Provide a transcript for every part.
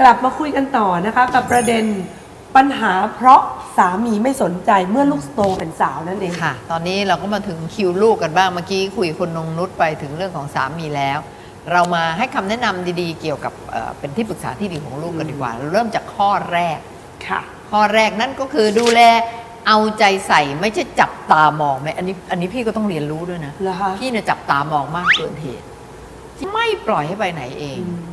กลับมาคุยกันต่อนะคะกับประเด็นปัญหาเพราะสามีไม่สนใจเมื่อลูกโตเป็นสาวนั่นเอง ค่ะ ตอนนี้เราก็มาถึงคิวลูกกันบ้างเมื่อกี้คุยคุณนงนุชไปถึงเรื่องของสามีแล้ว เรามาให้คำแนะนำดีๆ เกี่ยวกับเอ่อเป็นที่ปรึกษาที่ดีของลูกกันดีกว่าเริ่มจากข้อแรก ค่ะ ข้อแรกนั่นก็คือดูแลเอาใจใส่ไม่ใช่จับตามองไหมอันนี้อันนี้พี่ก็ต้องเรียนรู้ด้วยนะ เหรอคะ พี่เนี่ยจับตามองมากเกินเหตุ ไม่ปล่อยให้ไปไหนเอง อืม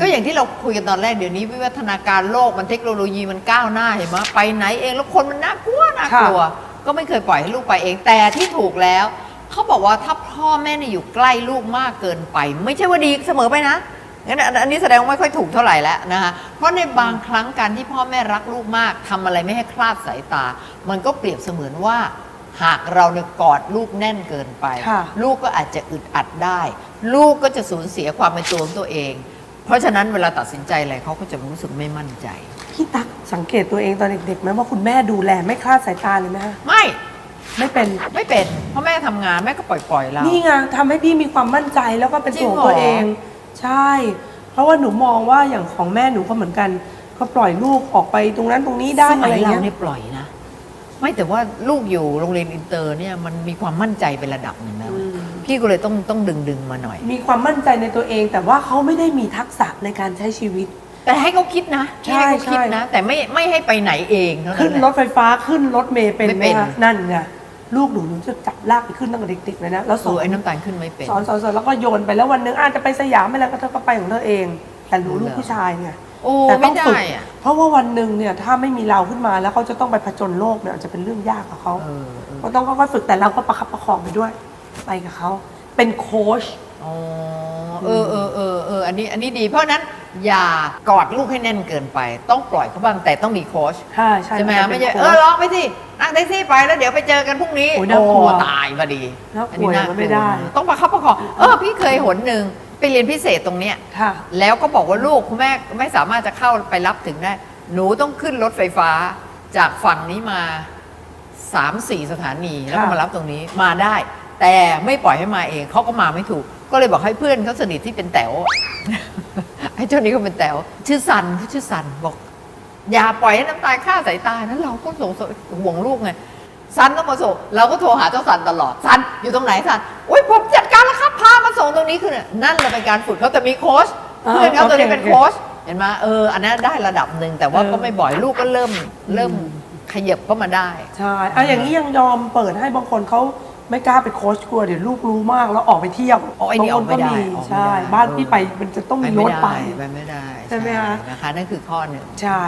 ก็อย่างที่เราคุยกันตอนแรกเดี๋ยวนี้วิวัฒนาการโลกมันเทคโนโลยีมันก้าวหน้าเห็นไหมไปไหนเองแล้วคนมันน่ากลัวน่ากลัว ก็ไม่เคยปล่อยให้ลูกไปเองแต่ที่ถูกแล้วเขาบอกว่าถ้าพ่อแม่เนี่ยอยู่ใกล้ลูกมากเกินไป ไม่ใช่ว่าดีเสมอไปนะงั้นอันอันนี้แสดงว่าไม่ค่อยถูกเท่าไหร่แล้วนะคะเพราะในบางครั้งการที่พ่อแม่รักลูกมากทำอะไรไม่ให้คลาดสายตา มันก็เปรียบเสมือนว่า หากเราเนี่ยกอดลูกแน่นเกินไปค่ะลูกก็อาจจะอึดอัดได้ ลูกก็จะสูญเสียความเป็นตัวของตัวเอง เพราะฉะนั้นเวลาตัดสินใจอะไรเขาก็จะรู้สึกไม่มั่นใจ พี่ตั๊กสังเกตตัวเองตอนเด็กๆไหมว่าคุณแม่ดูแลไม่คลาดสายตาเลยไหมคะไม่ไม่เป็นไม่เป็นเพราะแม่ทำงานแม่ก็ปล่อยๆเรานี่ไงทำให้พี่มีความมั่นใจแล้วก็เป็นจริตังวเหรอตัวเองใช่ เพราะว่าหนูมองว่าอย่างของแม่หนูก็เหมือนกัน ก็ปล่อยลูกออกไปตรงนั้นตรงนี้ได้สอะมัไรยเราเงี้ยเนี่ยปล่อยนะ ไม่แต่ว่าลูกอยู่โรงเรียนอินเตอร์เนี่ยมันมีความมั่นใจเป็นระดับหนึ่งแล้ว อืมพี่ก็เลยต้องต้องดึงดึงๆมาหน่อย มีความมั่นใจในตัวเอง แต่ว่าเขาไม่ได้มีทักษะในการใช้ชีวิต แต่ให้เขาคิดนะใช่ให้เขาคิดนะใช่แต่ไม่ไม่ให้ไปไหนเองเท่านั้ขึ้นนแหรละ ถไฟฟ้าขึ้นรถเมล์เป็นไม่ไหมเป็น คะนั่นไงลูกหนูหนูจะจับลากไปขึ้นตั้งแต่เด็กๆเลยนะแล้วสตัอวนไอ้น้ำตาลขึ้นไม่เป็น สอนสอนสอนแล้วก็โยนไปแล้ววันหนึงอาจจะไปสยามไปแล้วก็เธอก็ไปของเธอเอง แต่หนูลูกผู้ชายไงโอ้แต่ต้ไม่องได้ฝึกอะเพราะว่าวันหนึ่งเนี่ยถ้าไม่มีเราขึ้นมาแล้วเขาจะต้องไปผจญโลกเนี่ยอาจจะเป็นเรื่องยากกับเขาเออเออ ก็ต้องค่อยๆฝึกแต่เราก็ประคับประคองไปด้วย ไปกับเขาเป็นโค้ช อ๋อเออเออเออเอออันนี้อันนี้ดีเพราะฉะนั้นอย่ากอดลูกให้แน่นเกินไป ต้องปล่อยเขาบ้างแต่ต้องมีโค้ชใช่ใช่ใช่ไหมนฮะจะไม่ป็นใช่โค้เอชอลองไปสินั่งแท็กซี่ไปแล้วเดี๋ยวไปเจอกันพรุ่งนี้โอ้ยน่ากลัวตายพอดีน่ากลัวอันนี้น่ากลัวไม่ได้ ต้องประคับประคองเออพี่เคยหนหนึ่งไปเรียนพิเศษตรงเนี้ยค่ะแล้วก็บอกว่าลูกคุณแม่ไม่สามารถจะเข้าไปรับถึงได้หนูต้องขึ้นรถไฟฟ้าจากฝั่งนี้มาสามสี่สถานีแล้วก็ค่ะมารับตรงนี้มาได้ แต่ไม่ปล่อยให้มาเองเขาก็มาไม่ถูก ก็เลยบอกให้เพื่อนเขาสนิทที่เป็นแต๋วไอ้เจ้านี้ก็เป็นแต๋วชื่อซันเขาชื่อซันบอก อย่าปล่อยให้น้ำตาลฆ่าสายตานั้นเราก็สงสารห่วงลูกไงซันต้องมาส่งเราก็โทรหาเจ้าซันตลอดซันอยู่ตรงไหนซันโอ้ยผมจัดการแล้วครับพามาส่งตรงนี้คือเนี่ยนั่นแหละเป็นการฝึกเขาแต่มีโค้ชอ่าเพื่อนเขาตัวนี้โอเคเป็นโค้ชเห็นไหมเอออันนั้นได้ระดับหนึ่งแต่ว่าเออก็ไม่บ่อยลูกก็เริ่มเริ่มขยับเข้ามาได้ใช่เอาอย่างนี้ยังยอมเปิดให้บางคนเขา ไม่กล้าไปโค้ชกลัวเดี๋ยวลูกรู้มากแล้วออกไปเที่ยวอ๋อไอ้นี่บางคนก็ออกไม่ได้มีออกไม่ได้ ใช่ บ้านพี่ไปมันจะต้องมีรถไปไปไม่ได้ใช่ไหมคะ นะคะนั่นคือข้อหนึ่ง ใช่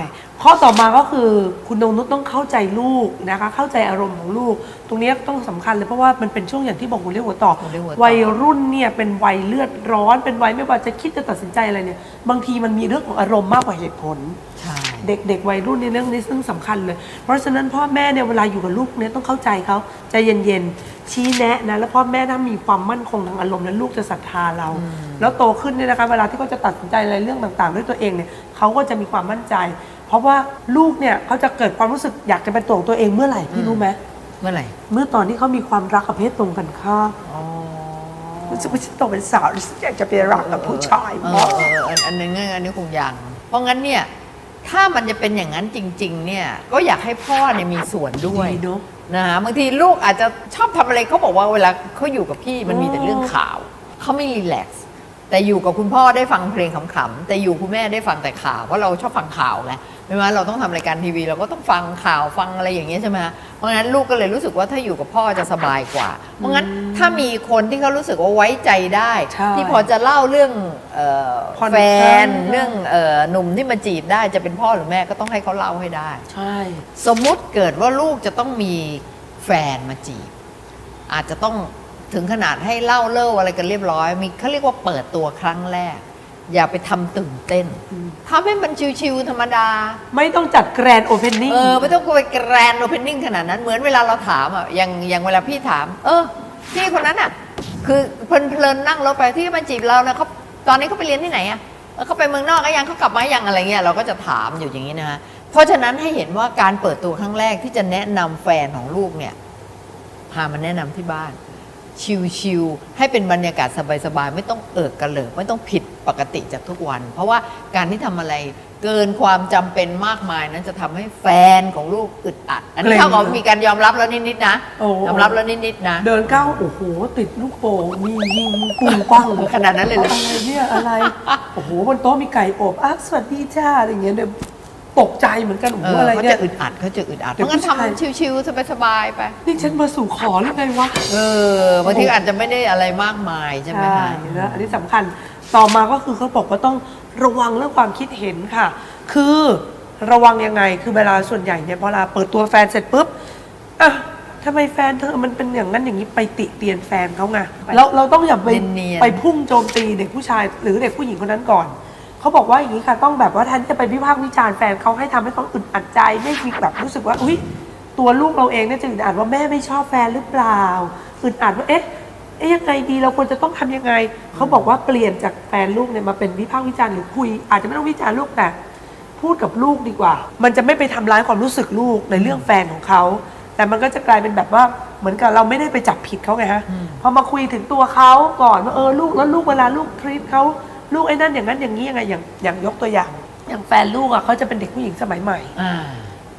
ข้อต่อมาก็คือคุณนงนุชต้องเข้าใจลูกนะคะ เข้าใจอารมณ์ของลูก ตรงนี้ต้องสำคัญเลยเพราะว่ามันเป็นช่วงอย่างที่บอกหัวเรียวหัวต่อ หัวเรี่ยวหัวต่อ วัยรุ่นเนี่ยเป็นวัยเลือดร้อน เป็นวัยไม่ว่าจะคิดจะตัดสินใจอะไรเนี่ย บางทีมันมีเรื่องของอารมณ์มากกว่าเหตุผล ใช่ เด็กๆวัยรุ่นในเรื่องนี้ซึ่งสำคัญเลย เพราะฉะนั้นพ่อแม่เนี่ยเวลาอยู่กับลูกเนี่ยต้องเข้าใจเขาใจเย็นๆ ชี้แนะนะแล้วพ่อแม่ถ้ามีความมั่นคงทางอารมณ์แล้วลูกจะศรัทธาเรา แล้วโตขึ้นเนี่ยนะคะเวลาที่เขาจะตัดสินใจอะไรเรื่องต่างๆ ด้วยตัวเองเนี่ยเขาก็จะมีความมั่นใจ เพราะว่าลูกเนี่ยเขาจะเกิดความรู้สึกอยากจะเป็นตัวของตัวเองเมื่อไหร่พี่รู้ไหมเมื่อไหร่เมื่อตอนที่เขามีความรักกับเพศตรงกันข้ามอ๋อรู้สึกว่าฉันโตเป็นสาวรู้สึกอยากจะไปรักกับผู้ชายเอมาก อเออเอออันอันนึงอันนี้คงยังเพราะงั้นเนี่ยถ้ามันจะเป็นอย่างนั้นจริง ๆ เนี่ยก็อยากให้พ่อเนี่ยมีส่วนด้วยดีเนาะ นะฮะบางทีลูกอาจจะชอบทำอะไรเขาบอกว่าเวลาเขาอยู่กับพี่มันมีแต่เรื่องข่าวเขาไม่รีแลกซ์แต่อยู่กับคุณพ่อได้ฟังเพลงขำๆแต่อยู่คุณแม่ได้ฟังแต่ข่าวเพราะเราชอบฟังข่าวไง ไม่ว่าเราต้องทำรายการทีวีเราก็ต้องฟังข่าวฟังอะไรอย่างเงี้ยใช่ไหมฮะเพราะงั้นลูกก็เลยรู้สึกว่าถ้าอยู่กับพ่อจะสบายกว่า เพราะงั้นถ้ามีคนที่เขารู้สึกว่าไว้ใจได้ใช่ที่พอจะเล่าเรื่องเอ่อผ่อนแฟคลายนเรื่องเอ่อหนุ่มที่มาจีบได้จะเป็นพ่อหรือแม่ก็ต้องให้เขาเล่าให้ได้ ใช่ สมมุติเกิดว่าลูกจะต้องมีแฟนมาจีบ อาจจะต้องถึงขนาดให้เล่าเล่าอะไรกันเรียบร้อย มีเขาเรียกว่าเปิดตัวครั้งแรก อย่าไปทำตื่นเต้นทำให้มันชิวๆธรรมดา ไม่ต้องจัดแกรนโอเพนนิ่งเออ ไม่ต้องไปแกรนโอเพนนิ่งขนาดนั้น เหมือนเวลาเราถามอะอย่างอย่างเวลาพี่ถาม เออพี่คนนั้นอะ คือเพลินๆนั่งรถไปที่มาจีบเรานะเขาตอนนี้เขาไปเรียนที่ไหนอะเออเขาไปเมืองนอกก็ยังเขากลับมายังอะไรเงี้ยเราก็จะถามอยู่อย่างนี้นะฮะเพราะฉะนั้นให้เห็นว่าการเปิดตัวครั้งแรกที่จะแนะนำแฟนของลูกเนี่ยพามาแนะนำที่บ้านชิวๆให้เป็นบรรยากาศสบายๆไม่ต้องเอิกกระเหลิกไม่ต้องผิด ปกติจากทุกวัน เพราะว่าการที่ทำอะไรเกินความจำเป็นมากมายนั้นจะทำให้แฟนของลูกอึดอัด อันเกรนี้งเท่ากับมีการยอมรับแล้วนิดๆนะโอ้ยอมรับแล้วนิดๆนะ เดินก้าวโอ้โหติดลูกโป่งมียิงปุ้งปังขนาดนั้นเลยเหรออะไรเนี่ยอะไรโอ้โหบนโต๊ะมีไก่อบอะสวัสดีจ้าอะไรอย่างเงี้ยเดี๋ยวตกใจเหมือนกันโอ้เอโหออะไรเขาเนี่จะยอึดอัดเขาจะอึดอัดเพเดี๋ยวราะงั้นผู้ชายทำชิวๆสบายๆไปนี่ฉันมาสู่ขอหรือไงวะเออบางทีอาจจะไม่ได้อะไรมากมายใช่ไหมคะนะอันนี้สำคัญ ต่อมาก็คือเขาบอกว่าต้องระวังเรื่องความคิดเห็นค่ะ คือระวังยังไง คือเวลาส่วนใหญ่เนี่ยพอเวลาเปิดตัวแฟนเสร็จปุ๊บอะทำไมแฟนเธอมันเป็นอย่างนั้นอย่างนี้ไปติเตียนแฟนเขาไงเราเราต้องอย่าไปเนียนๆ ไปพุ่งโจมตีเด็กผู้ชายหรือเด็กผู้หญิงคนนั้นก่อนเขาบอกว่าอย่างนี้ค่ะต้องแบบว่าแทนที่จะไปวิพากษ์วิจารณ์แฟนเขาให้ทำให้เขาอึดอัดใจไม่มีแบบรู้สึกว่าอุ้ยตัวลูกเราเองเนี่ยจะอึดอัดว่าแม่ไม่ชอบแฟนหรือเปล่าอึดอัดว่าเอ๊ะเอ๊ะยังไงดีเราควรจะต้องทำยังไง เขาบอกว่าเปลี่ยนจากแฟนลูกเนี่ยมาเป็นวิพากษ์วิจารณ์หรือคุย อาจจะไม่ต้องวิจารณ์ลูกแต่ พูดกับลูกดีกว่า มันจะไม่ไปทำร้ายความรู้สึกลูกในเรื่องแฟนของเขา แต่มันก็จะกลายเป็นแบบว่าเหมือนกับเราไม่ได้ไปจับผิดเขาไงฮะ พอมาคุยถึงตัวเขาก่อนว่าเออลูกแล้วลูกเวลาลูกทรีตเขาลูกไอ้นั่นอย่างนั้นอย่างนี้ยังไงอย่างอย่างยกตัวอย่าง อย่างแฟนลูกอะเขาจะเป็นเด็กผู้หญิงสมัยใหม่ อ่า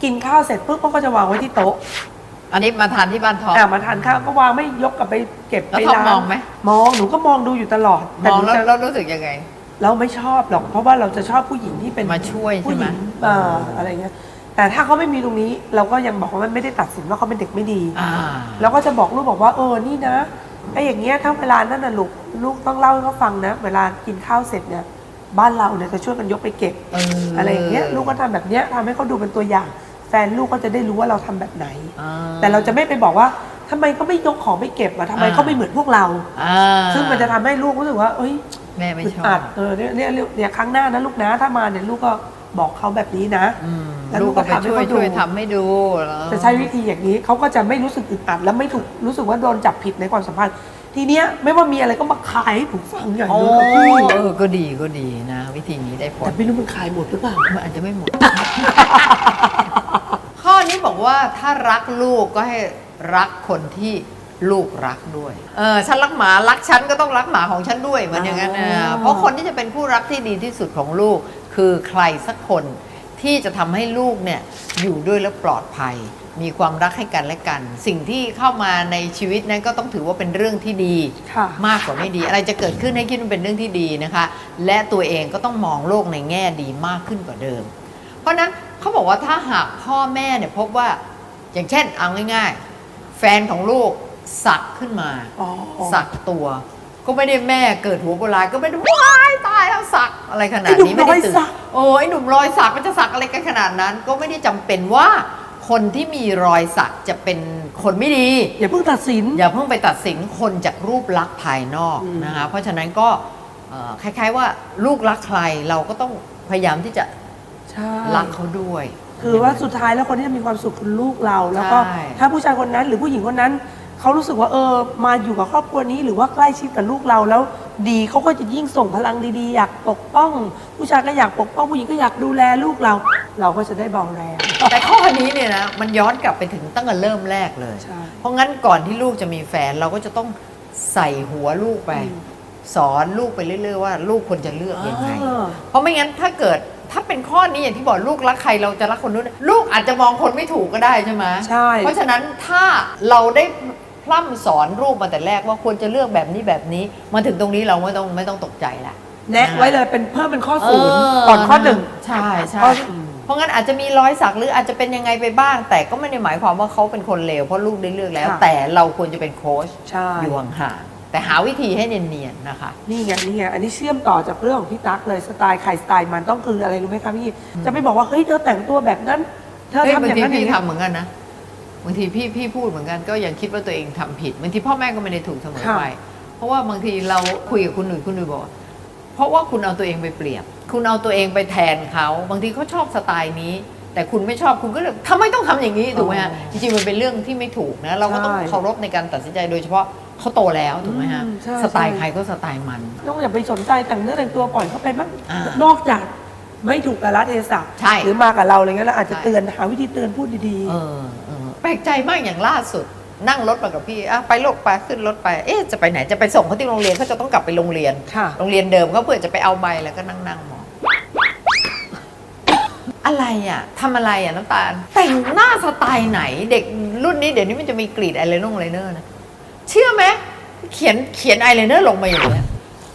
กินข้าวเสร็จปุ๊บเขาก็จะวางไว้ที่โต๊ะ อันนี้มาทานที่บ้านทอง อะมาทานข้าวก็วางไม่ยกกลับไปเก็บแล้วไปท็อปล้างมองไหม มองหนูก็มองดูอยู่ตลอดมองหนูแล้วจะแล้วรู้สึกยังไง เราไม่ชอบหรอก เพราะว่าเราจะชอบผู้หญิงที่เป็นมาช่วยใช่ผู้ไหหม ญิงอ่าอะไรเงี้ยแต่ถ้าเขาไม่มีตรงนี้ เราก็ยังบอกว่ามันไม่ได้ตัดสินว่าเขาเป็นเด็กไม่ดี อ่า เราก็จะบอกลูกบอกว่าเออนี่นะไอ้อย่างเงี้ยถ้าเวลานั่นน่ะลูกลูกต้องเล่าให้เขาฟังนะ เวลากินข้าวเสร็จเนี่ยบ้านเราเนี่ยจะช่วยกันยกไปเก็บเอออ อะไรอย่างเงี้ยลูกก็ทำแบบเนี้ยทำให้เขาดูเป็นตัวอย่างแฟนลูกก็จะได้รู้ว่าเราทำแบบไหนอ่าแต่เราจะไม่ไปบอกว่าทำไมเขาไม่ยกของไปเก็บอะทำไมอ่าเขาไม่เหมือนพวกเราอ่าซึ่งมันจะทำให้ลูกรู้สึกว่า เอ้ยแม่ไม่อึดชออับดเออเนี่ยเนี่ยเนี่ยครั้งหน้านะลูกนะถ้ามาเนี่ยลูกก็บอกเขาแบบนี้นะอืมแล้วลูลูกกก็ก็ไปทำให้ช่วยเขาดูช่วยทำให้ดูแล้วจะใช้วิธีอย่างนี้เขาก็จะไม่รู้สึกอึดอัด และไม่ถูกรู้สึกว่าโดนจับผิดในความสัมพันธ์ทีเนี้ยไม่ว่ามีอะไรก็มาขายให้ผมฟังอย่างโอ้นี้กับพี่เออก็ดีก็ดีนะ วิธีนี้ได้ผลแต่ไม่รู้มันขายหมดหรือเปล่ามันอาจจะไม่หมดข้อ นี้บอกว่าถ้ารักลูกก็ให้รักคนที่ลูกรักด้วย เออฉันรักหมารักฉันก็ต้องรักหมาของฉันด้วยเหมือนอย่างนั้นนะอ๋อเพราะคนที่จะเป็นผู้รักที่ดีที่สุดของลูก คือใครสักคนที่จะทำให้ลูกเนี่ยอยู่ด้วยแล้วปลอดภัย มีความรักให้กันและกัน สิ่งที่เข้ามาในชีวิตนั้นก็ต้องถือว่าเป็นเรื่องที่ดีค่ะมากกว่าไม่ดี อะไรจะเกิดขึ้นให้คิดว่าเป็นเรื่องที่ดีนะคะ และตัวเองก็ต้องมองโลกในแง่ดีมากขึ้นกว่าเดิม เพราะฉะนั้นเขา บอกว่าถ้าหากพ่อแม่เนี่ยพบว่าอย่างเช่นเอาง่าย ๆ แฟนของลูกสักขึ้นมาอ๋อสักตัว ก็ไม่ได้แม่เกิดหัวโบราณก็ไม่ได้ว้ายตายแล้วสักอะไรขนาดไอ้หนุ่นี้มไม่ได้ตื่รอยสันกโอ้ไอ้หนุ่มรอยสักมันจะสักอะไรกันขนาดนั้น ก็ไม่ได้จำเป็นว่าคนที่มีรอยสักจะเป็นคนไม่ดี อย่าเพิ่งตัดสิน อย่าเพิ่งไปตัดสินคนจากรูปลักษณ์ภายนอกอืมนะคะเพราะฉะนั้นก็เอ่อคล้ายๆว่าลูกรักใครเราก็ต้องพยายามที่จะ ใช่ รักเขาด้วย คือว่าสุดท้ายแล้วคนที่จะมีความสุขคือลูกเรา แล้วก็ใช่ ถ้าผู้ชายคนนั้นหรือผู้หญิงคนนั้นเขารู้สึกว่าเออมาอยู่กับครอบครัวนี้ หรือว่าใกล้ชิดกับลูกเราแล้วดีเขาก็จะยิ่งส่งพลังดีๆ อยากปกป้อง ผู้ชายก็อยากปกป้องผู้หญิงก็อยากดูแลลูกเรา เราก็จะได้เบาแรง แต่ข้อนี้เนี่ยนะมันย้อนกลับไปถึงตั้งแต่เริ่มแรกเลย ใช่ เพราะงั้นก่อนที่ลูกจะมีแฟนเราก็จะต้องใส่หัวลูกไปอืมสอนลูกไปเรื่อยๆว่า ลูกควรจะเลือกยังไงอ่าเพราะไม่งั้นถ้าเกิด ถ้าเป็นข้อนี้อย่างที่บอกลูกรักใครเราจะรักคนนู้นลูกอาจจะมองคนไม่ถูกก็ได้ใช่ไหมใช่ เพราะฉะนั้นถ้าเราได้พร่ำสอนลูกมาแต่แรกว่าควรจะเลือกแบบนี้แบบนี้มาถึงตรงนี้เราไม่ต้องไม่ต้องตกใจละแนะไว้เลยเป็นเพิ่มเป็นข้อเอศูนย์อก่อนข้อหนึ่งใช่ใช่ข้ออืมเพราะงั้นอาจจะมีรอยสักหรืออาจจะเป็นยังไงไปบ้าง แต่ก็ไม่ได้หมายความว่าเขาเป็นคนเลวเพราะลูกได้เลือกแล้วค่ะแต่เราควรจะเป็นโค้ชใช่อยู่ห่างๆ แต่หาวิธีให้เนียนๆนะคะ นี่ไงนี่ไงอันนี้เชื่อมต่อจากเรื่องของพี่ตั๊กเลยสไตล์ใครสไตล์มันต้องคืออะไรรู้ไหมคะพี่ จะไม่บอกว่าเฮ้ยเธอแต่งตัวแบบนั้น เธอเฮ้ยทำบางอย่างทีนั้นอพี่ย่างนี้ทำเหมือนกันนะบางทีพี่พี่พูดเหมือนกันก็ยังคิดว่าตัวเองทำผิดบางทีพ่อแม่ก็ไม่ได้ถูกเสมอไป เพราะว่าบางทีเราคุยกับคุณหนุ่ยคุณหนุ่ยบอกว่าเพราะว่าคุณเอาตัวเองไปเปรียบ คุณเอาตัวเองไปแทนเขา บางทีเขาชอบสไตล์นี้ แต่คุณไม่ชอบคุณก็เลยทำไมต้องทำอย่างนี้ถูกไหมฮะจริงๆมันเป็นเรื่องที่ไม่ถูกนะ เราก็ต้องเคารพในการตัดสินใจโดยเฉพาะเขาโตแล้วถูกไหมฮะอืมใช่สไตล์ใช่ ใครก็สไตล์มัน ต้องอย่าไปสนใจแต่งเนื้อแต่งตัวปล่อยเขาไปบ้างอ่านนอกจากไม่ถูกกาลเทศะใช่หรือมากับเราอะไรเงี้ยเราอาจจะใช่ เตือนหาวิธีเตือนพูดดีเออเออแปลกใจมากอย่างล่าสุด นั่งรถมากับพี่อะไปโลกไปขึ้นรถไปเอ๊ะจะไปไหนจะไปส่งเขาที่โรงเรียนเขาจะต้องกลับไปโรงเรียน ๆ ค่ะ โรงเรียนเดิมเขาเพื่อจะไปเอาใบแล้วก็นั่งนั่งมอง อะไรอะทำอะไรอะน้ำตาล แต่งหน้าสไตล์ไหน เด็กรุ่นนี้เดี๋ยวนี้มันจะมีกรีดไอายไลเนอร์ไลเนอร์นะเชื่อไหมเขียนเขียนไอายไลเนอร์ลงมาอย่างเงี้ย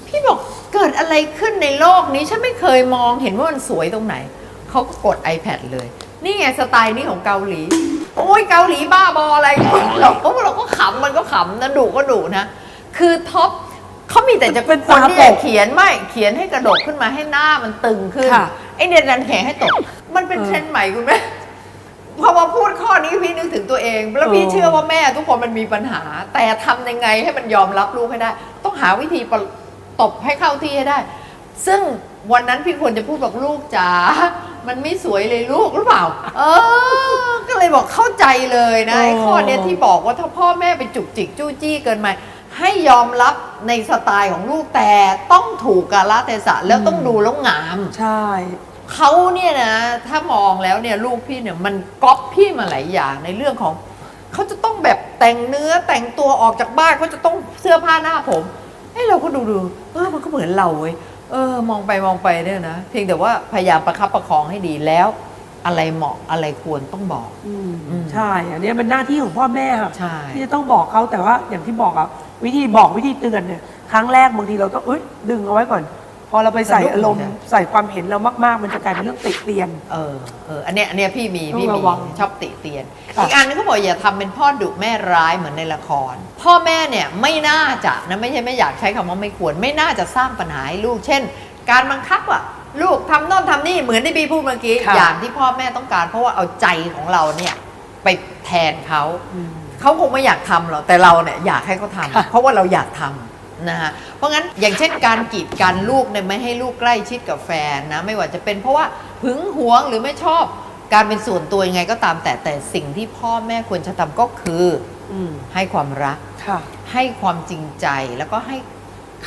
พี่บอกเกิดอะไรขึ้นในโลกนี้ฉันไม่เคยมองเห็นว่ามันสวยตรงไหน เขาก็กด iPad เลย นี่ไงสไตล์นี้ของเกาหลี โอ้ยเกาหลีบ้าบออะไรเราก็เราก็ขำมันก็ขำนะดุก็ดุนะ คือท็อปเขามีแต่จะเป็นคนที่ตาตกเขียนไม่เขียนให้กระดกขึ้นมาให้หน้ามันตึงขึ้น ค่ะ ไอเดียดันแขนให้ตก มันเป็นเออเทรนด์ใหม่คุณแม่พอมาพูดข้อนี้พี่นึกถึงตัวเอง แล้วพี่เออเชื่อว่าแม่ทุกคนมันมีปัญหา แต่ทำยังไงให้มันยอมรับลูกให้ได้ ต้องหาวิธีปะตบให้เข้าที่ให้ได้ ซึ่งวันนั้นพี่ควรจะพูดบอกลูกจ๋ามันไม่สวยเลยลูกหรือเปล่า เออ ก็เลยบอกเข้าใจเลยนะไอ้ข้อเนี้ยที่บอกว่าถ้าพ่อแม่ไปจุกจิกจู้จี้เกินไปให้ยอมรับในสไตล์ของลูกแต่ต้องถูกกาลเทศะแล้วต้องดูแล้วงาม ใช่ เขาเนี่ยนะ ถ้ามองแล้วเนี่ยลูกพี่เนี่ยมันก๊อปพี่มาหลายอย่างในเรื่องของเขาจะต้องแบบแต่งเนื้อแต่งตัวออกจากบ้านเขาจะต้องเสื้อผ้าหน้าผมเอ้เราก็ดูดูเออมันก็เหมือนเราเว้ยเออ มองไปมองไปเนี่ยนะเพียงแต่ว่าพยายามประคับประคองให้ดีแล้ว อะไรเหมาะอะไรควรต้องบอก อืมอืม ใช่ อันนี้เป็นหน้าที่ของพ่อแม่ค่ะใช่ ที่จะต้องบอกเขาแต่ว่าอย่างที่บอกอะวิธีบอกวิธีเตือนเนี่ยครั้งแรกบางทีเราต้องเอ้ยดึงเอาไว้ก่อน พอเราไปใส่อารมณ์ใส่ความเห็นเรามาก ๆ มันจะกลายเป็นเรื่องติเตียน เออเอออันเนี้ยอันเนี้ยพี่มีต้องพี่มีระวังชอบติเตียนค่ะอีกอันนึงเขาบอกอย่าทำเป็นพ่อดุแม่ร้ายเหมือนในละคร พ่อแม่เนี่ยไม่น่าจะนะไม่ใช่ไม่อยากใช้คำว่าไม่ควร ไม่น่าจะสร้างปัญหาให้ลูก เช่น การบังคับอะลูกทำโน่นทำนี่เหมือนที่พี่พูดเมื่อกี้ค่ะอย่างที่พ่อแม่ต้องการ เพราะว่าเอาใจของเราเนี่ยไปแทนเขาอืมเขาคงไม่อยากทำหรอกแต่เราเนี่ยอยากให้เขาทำค่ะเพราะว่าเราอยากทำ นะฮะเพราะงั้นอย่างเช่นการกีดกันลูกเนี่ยไม่ให้ลูกใกล้ชิดกับแฟนนะไม่ว่าจะเป็นเพราะว่าหึงหวงหรือไม่ชอบการเป็นส่วนตัวยังไงก็ตามแต่แต่สิ่งที่พ่อแม่ควรจะทำก็คืออืมให้ความรักค่ะให้ความจริงใจแล้วก็ให้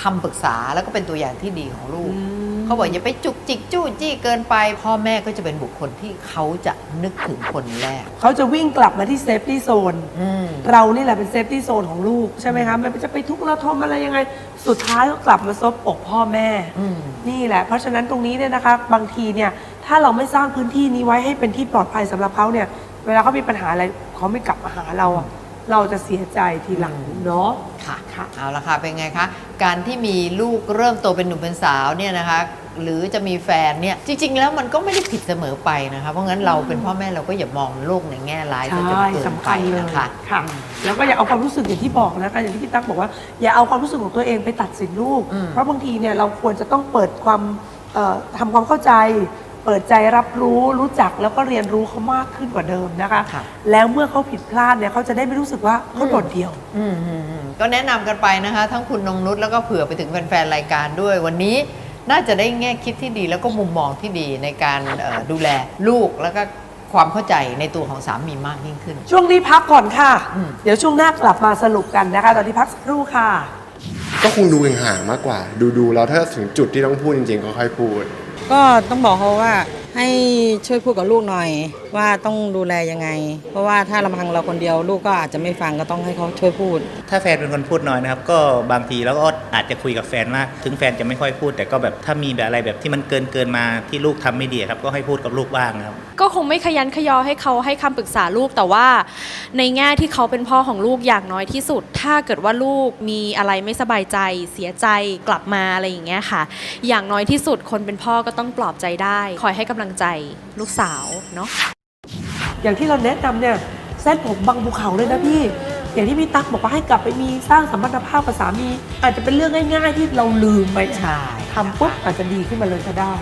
คำปรึกษาแล้วก็เป็นตัวอย่างที่ดีของลูกอืม เขาบอกอย่าไปจุกจิกจู้จี้เกินไป พ่อแม่ก็จะเป็นบุคคลที่เขาจะนึกถึงคนแรก เขาจะวิ่งกลับมาที่เซฟตี้โซนอืม เรานี่แหละเป็นเซฟตี้โซนของลูกใช่ไหมคะมันจะไปทุกข์ระทมอะไรยังไง สุดท้ายก็กลับมาซบอกพ่อแม่ อืม นี่แหละ เพราะฉะนั้นตรงนี้เนี่ยนะคะบางทีเนี่ยถ้าเราไม่สร้างพื้นที่นี้ไว้ให้เป็นที่ปลอดภัยสำหรับเขาเนี่ย เวลาเขามีปัญหาอะไรเขาไม่กลับมาหาเราอะเราจะเสียใจทีหลังเนาะ ค่ะ ค่ะ เอาละค่ะ เป็นไงคะ การที่มีลูกเริ่มโตเป็นหนุ่มเป็นสาวเนี่ยนะคะ หรือจะมีแฟนเนี่ยจริง ๆ แล้วมันก็ไม่ได้ผิดเสมอไปนะคะเพราะงั้นเราเป็นพ่อแม่เราก็อย่ามองโลกในแง่ร้ายซะจนใช่เกินสำไปคัญเลยนะคะค่ะ แล้วก็อย่าเอาความรู้สึกอย่างที่บอกนะคะอย่างที่พี่ตั๊กบอกว่าอย่าเอาความรู้สึกของตัวเองไปตัดสินลูกอืมเพราะบางทีเนี่ยเราควรจะต้องเปิดความเอ่อทำความเข้าใจเปิดใจรับรู้รู้จักแล้วก็เรียนรู้เขามากขึ้นกว่าเดิมนะคะค่ะแล้วเมื่อเขาผิดพลาดเนี่ยเขาจะได้ไม่รู้สึกว่าเขาโดดเดี่ยวอืมอืมอืมก็แนะนำกันไปนะคะ ทั้งคุณนงนุชแล้วก็เผื่อไปถึงแฟนๆรายการด้วยวันนี้ น่าจะได้แง่คิดที่ดีแล้วก็มุมมองที่ดีในการเอ่อดูแลลูกแล้วก็ความเข้าใจในตัวของสามีมากยิ่งขึ้น ช่วงนี้พักก่อนค่ะอืมเดี๋ยวช่วงหน้ากลับมาสรุปกันนะคะ ตอนนี้พักสักครู่ค่ะ ก็คงดูห่างๆมากกว่า ดูดูๆแล้วถ้าถึงจุดที่ต้องพูดจริงๆก็ค่อยพูด ก็ต้องบอกเขาว่า ให้ช่วยพูดกับลูกหน่อย ว่าต้องดูแลยังไง เพราะว่าถ้าลำพังเราคนเดียวลูกก็อาจจะไม่ฟังก็ต้องให้เขาช่วยพูด ถ้าแฟนเป็นคนพูดน้อยนะครับก็บางทีแล้วก็อาจจะคุยกับแฟนมากถึงแฟนจะไม่ค่อยพูด แต่ก็แบบถ้ามีแบบอะไรแบบที่มันเกินเกินมาที่ลูกทำไม่ดีครับก็ให้พูดกับลูกบ้างครับ ก็คงไม่ขยันขยอให้เขาให้คำปรึกษาลูกแต่ว่า ในแง่ที่เขาเป็นพ่อของลูกอย่างน้อยที่สุด ถ้าเกิดว่าลูกมีอะไรไม่สบายใจ เสียใจกลับมาอะไรอย่างเงี้ยค่ะ อย่างน้อยที่สุดคนเป็นพ่อก็ต้องปลอบใจได้ คอยให้กำลังใจลูกสาวเนาะอย่างที่เราแนะนำเนี่ยเส้นผมบางภูเขาเลยนะพี่ อย่างที่พี่ตั๊กบอกว่าให้กลับไปมีสร้างสัมพันธภาพกับสามี อาจจะเป็นเรื่องง่าย ๆ ที่เราลืมไปใช่ทำปุ๊บอาจจะดีขึ้นมาเลยก็ได้